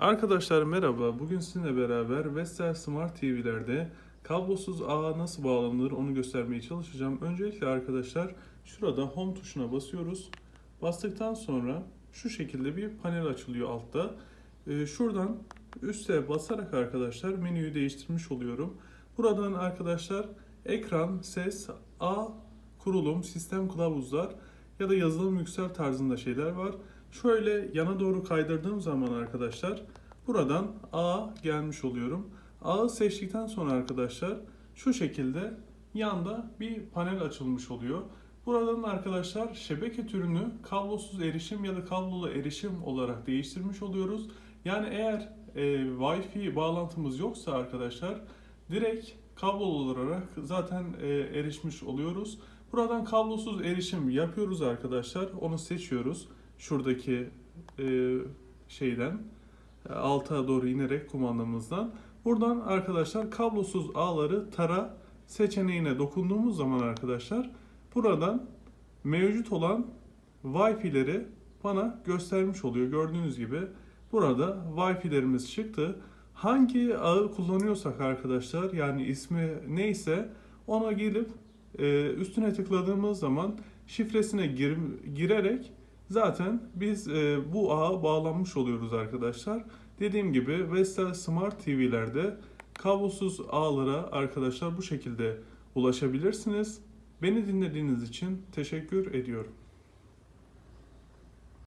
Arkadaşlar merhaba. Bugün sizinle beraber Vestel Smart TV'lerde kablosuz ağa nasıl bağlanılır onu göstermeye çalışacağım. Öncelikle arkadaşlar şurada home tuşuna basıyoruz. Bastıktan sonra şu şekilde bir panel açılıyor altta. Ee, şuradan üste basarak arkadaşlar menüyü değiştirmiş oluyorum. Buradan arkadaşlar ekran, ses, ağ, kurulum, sistem kılavuzlar ya da yazılım yüksel tarzında şeyler var. Şöyle yana doğru kaydırdığım zaman arkadaşlar buradan A gelmiş oluyorum. A'yı seçtikten sonra arkadaşlar şu şekilde yanda bir panel açılmış oluyor. Buradan arkadaşlar şebeke türünü kablosuz erişim ya da kablolu erişim olarak değiştirmiş oluyoruz. Yani eğer e, Wi-Fi bağlantımız yoksa arkadaşlar direkt kablolu olarak zaten e, erişmiş oluyoruz. Buradan kablosuz erişim yapıyoruz arkadaşlar. Onu seçiyoruz. Şuradaki e, şeyden e, alta doğru inerek kumandamızdan. Buradan arkadaşlar kablosuz ağları tara seçeneğine dokunduğumuz zaman arkadaşlar buradan mevcut olan Wi-Fi'leri bana göstermiş oluyor. Gördüğünüz gibi burada Wi-Fi'lerimiz çıktı. Hangi ağı kullanıyorsak arkadaşlar yani ismi neyse ona gelip e, üstüne tıkladığımız zaman şifresine gir, girerek zaten biz e, bu ağa bağlanmış oluyoruz arkadaşlar. Dediğim gibi Vestel Smart TV'lerde kablosuz ağlara arkadaşlar bu şekilde ulaşabilirsiniz. Beni dinlediğiniz için teşekkür ediyorum.